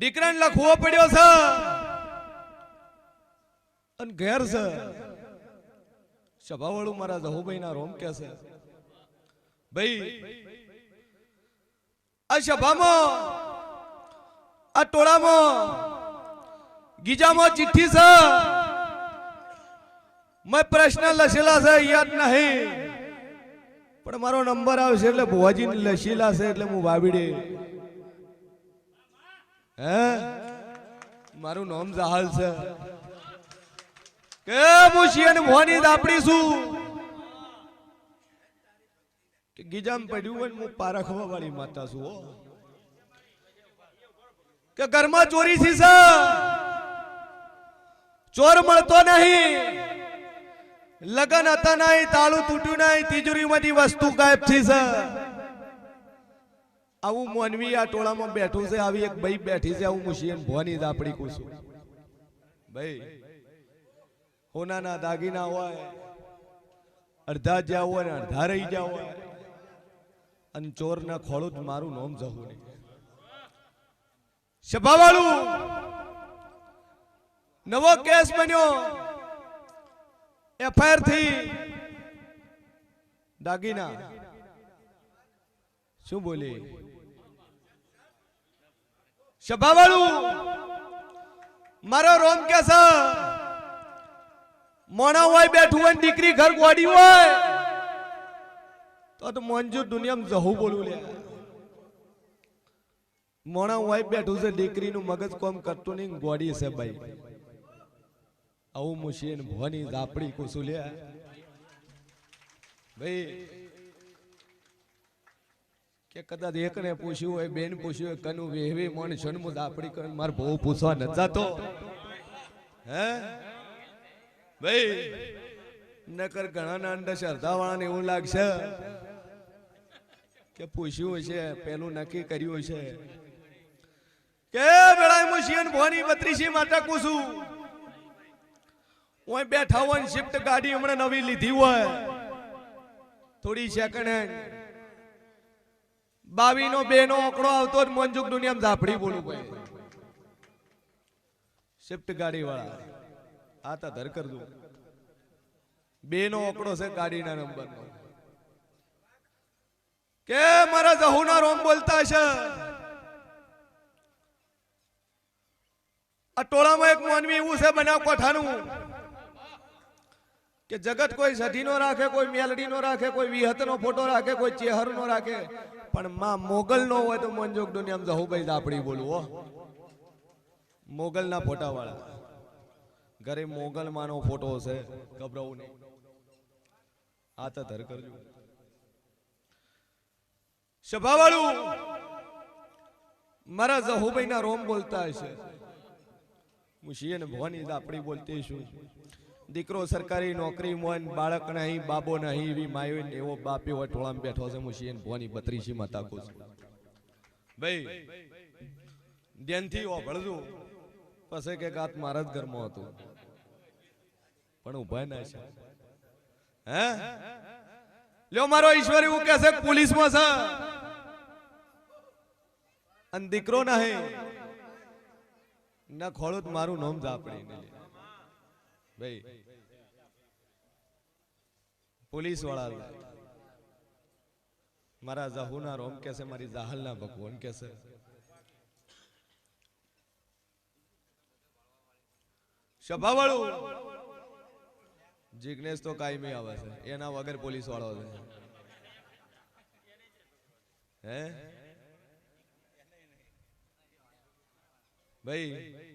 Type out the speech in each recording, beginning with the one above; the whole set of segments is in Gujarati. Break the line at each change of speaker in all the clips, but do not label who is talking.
દીકરાને લખવો પડ્યો છે. અને ઘેર છે. સભાવાળું મારા જહુભાઈ ના રોમ કે છે. ભાઈ આ સભામાં આ ટોળામાં ગીજામાં ચિઠ્ઠી છે. મેં પ્રશ્ન લખેલા છે યાદ નહીં. પણ મારો નંબર આવશે એટલે ભુવાજી લશીલા છે એટલે હું વાવીડી. હે? મારું નામ જહાલ છે. કે હું શિયન ભવાની દાપડી શું? કે ગીજામ પડ્યું હોય હું પારખવા વાળી માતા છું, હો. કે ઘરમાં ચોરી થી છે ચોર મળતો નહીં. લગન હતા નહીં, તાળું તૂટ્યું નહીં, તિજોરીમાંથી વસ્તુ ગાયબ થઈ છે આવું મોનવી આ ટોળામાં બેઠું છે આવી એક ભાઈ બેઠી છે આવું મુશિયન ભવાની દાપડી કુસું ભાઈ હોનાના દાગીના હોય અડધા જ્યાં હોય ને અડધા રહી જ્યાં હોય. અને ચોરના ખોળું જ મારું નોમ જવું નહીં. સભાવાળું! નવો કેસ બન્યો. એફઆઈઆરથી. દાગીના. શું બોલી? સભાવાળું, મારો રોમ કે મોણા હોય, બેઠું હોય, દીકરી ઘર ગોડી હોય, તો તો મોંજુ દુનિયામાં જહું બોલું લે. મોણા હોય, બેઠું છે, દીકરીનું મગજ કોમ કરતું નહીં, ગોડી છે ભાઈ. આવું મુશીન ભવાની ઝાપડી કુસું લે ભાઈ કે કદાચ એકને પૂછ્યું હોય, બેન પૂછ્યું હોય, કનું વેહવી મન જન્મુદ આપણી કરે માર બહુ પૂછવા ન જાતો. હે? ભાઈ, નકર ઘણા નાંડા શ્રદ્ધાવાળાને એવું લાગશે કે પૂછ્યું હશે, પેલું નક્કી કર્યું હશે. કે બેડા હું શિયન ભોની બત્રીસી માતા કુસું હું બેઠા હોય શિફ્ટ ગાડી હમણાં નવી લીધી હોય. થોડી સેકન્ડ હેન્ડ બે નો આંકડો આવતો જ મંજુક દુનિયામાં ઝાપડી બોલું ભાઈ શિફ્ટ ગાડી વાળા આ તો ધર કરજો દઉં બે નો આંકડો છે ગાડીના નંબર નો કે મારા જહુના રોમ બોલતા છે આ ટોળામાં એક મોનવી એવું છે બનાવ કોઠાનું. કે જગત કોઈ સધી નો રાખે, કોઈ મેલડી નો રાખે, કોઈ વિહત નો ફોટો રાખે, કોઈ ચેહર નો રાખે. પણ માં મોગલ નો હોય તો મંજોગ દુનિયામાં જહુભાઈ દાપડી બોલવો મોગલના મોગલ ના ફોટા વાળા ઘરે મોગલ માનો ફોટો છે, ગભરાવું નહીં. આ તો ધર કરજો. સભા વાળું મારા જહુભાઈ ના રોમ બોલતા હશે. હું શિયન ભવાની દાપડી બોલતી છું. દીકરો સરકારી નોકરી મોન, બાળક નહીં, બાબો નહીં, એવી માયો એવો બાપી હોય ટોળામાં બેઠો છે. મુશીન ભોની બત્રીસી માં તાકું છું. ભાઈ, ધ્યાનથી ઓભળજો પછી કે ગાત મારા જ ઘરમાં હતું. પણ ઊભા ના છે. હે? લ્યો મારો ઈશ્વર એવું કહે છે, પોલીસમાં છે. અને દીકરો નહીં. ના ખોળું મારું નામ જ લે. ભાઈ પોલીસવાળા મારા જાહુના રોમ કે છે મારી જાહલના ભગવાન કે છે. સભા વાળું જિગ્નેશ તો કાયમી આવે છે. એના વગર પોલીસ વાળો છે. હે? ભાઈ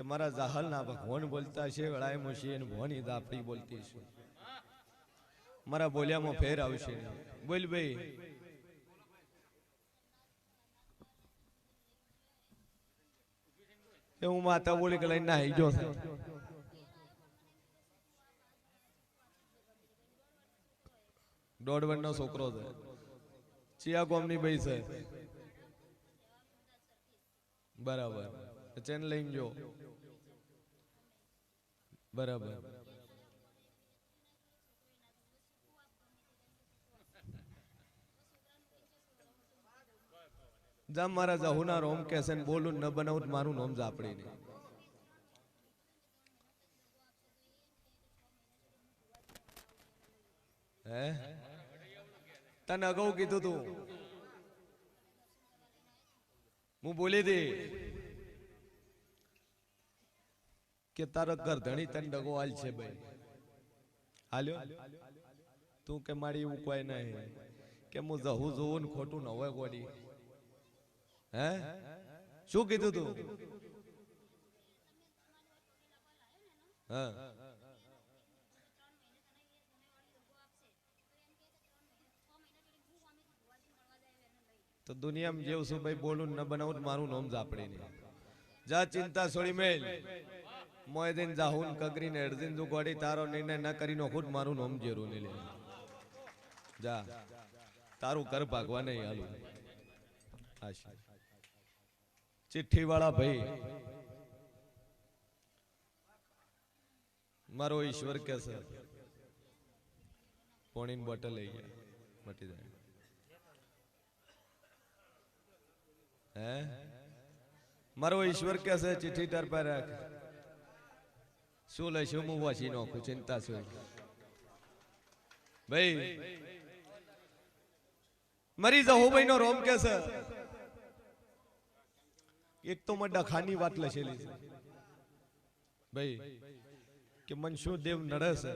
કે મારા જાહલના ભગવાન બોલતા છે, વળાય મુશી અને ભવાની દાપડી બોલતી છે. મારા બોલ્યામાં ફેર આવશે. બોલ ભાઈ. એ હું માતા બોલી કે લઈને નાહી ગયો દોઢ વર્ષનો છોકરો છે. ચિયા ગોમની ભાઈ છે. બરાબર. ચેન લઈને જો. બરાબર. જામ મારા જહુના રોમ કેસે બોલું ન બનાવું મારું નોમ જાપડી હે? તને અગાઉ કીધું તું. હું બોલી હતી કે તારો ગરધણી તને ડગો હાલ છે ભાઈ. હાલ્યો? તું કે મારી એવું કોઈ નહીં. કે હું જહું ને ખોટું ન હોય ગોડી હે? શું કીધું તું? તો દુનિયામાં જેવું શું ભાઈ બોલું ન બનાવું મારું નામ જાપડી નહીં. જા ચિંતા છોડી મેલ. મોયદીન જાહુન કગરીને અર્જીન તું ગોડી તારો નિર્ણય ન કરીને ખુદ મારું નામ જેરું નહીં લે. જા. તારું કર ભાગવા નહીં હાલું. ચિઠ્ઠી વાળા ભાઈ, મારો ઈશ્વર કે છે, પોણીની બોટલ લઈ ગયા, મટી જાય. હે? મારો ઈશ્વર કે છે, ચિઠ્ઠી તાર પર રાખ. શું વાંચી નાખું ચિંતા શું ભાઈ મરી જાઉં ભાઈ નો રોમ કે છે એક તો મડા ખાની વાત લખેલી છે ભાઈ કે મનસુ દેવ નડે છે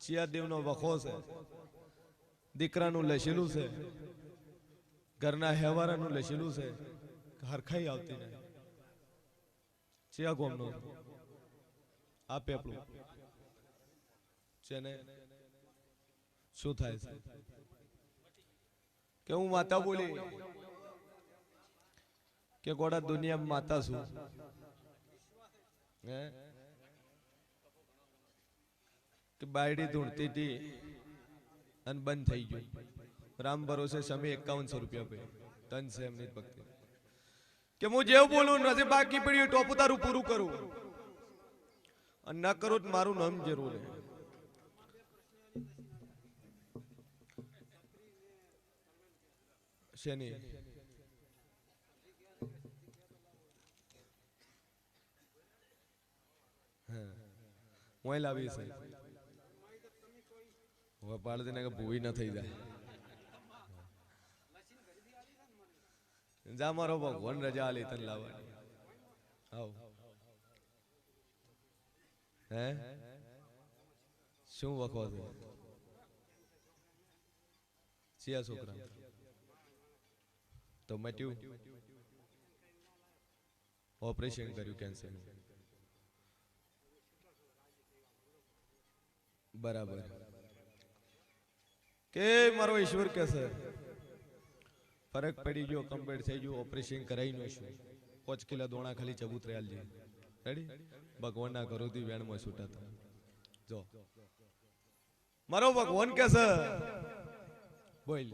ચિયા દેવનો વખો છે દીકરાનું લખેલું છે ઘરના હેવારાનું લખેલું છે હરખાઈ આવતી નહીં ચિયા ગોમનો આ આપણું. છે શું થાય છે? કે હું માતા બોલી. કે ગોડા દુનિયામાં માતા છું. બાયડી ધૂણતી હતી અને બંધ થઈ ગયું. રામ ભરોસે સમય એકાવનસો રૂપિયા પે તન છે એમની ભક્તિ. કે હું જેવું બોલું, નથી બાકી પડ્યું, ટોપ તારું પૂરું કરું. અને ન કરું તો મારું નામ જરૂર હે શેની? હું. લાવી છે. હવે પાડ દેને ભૂવી ન થઈ જાય. જા મારો ભગવાન, રજા આલી તને લાવવાની. આવ. હે? શું વખો છે? ચિયા છોકરા. તો મટ્યું? ઓપરેશન કર્યું કેન્સર બરાબર. કે મારો ઈશ્વર કે છે? ફરક પડી ગયો કમ્પ્લીટ થઈ ગયું ઓપરેશન કરાવી નો છું. પાંચ કિલો દોણા ખાલી ચબૂતરે આલજે રેડી ભગવાનના ઘરોથી વેણમાં છૂટાતા. જો. મારો ભગવાન કે છે બોલ.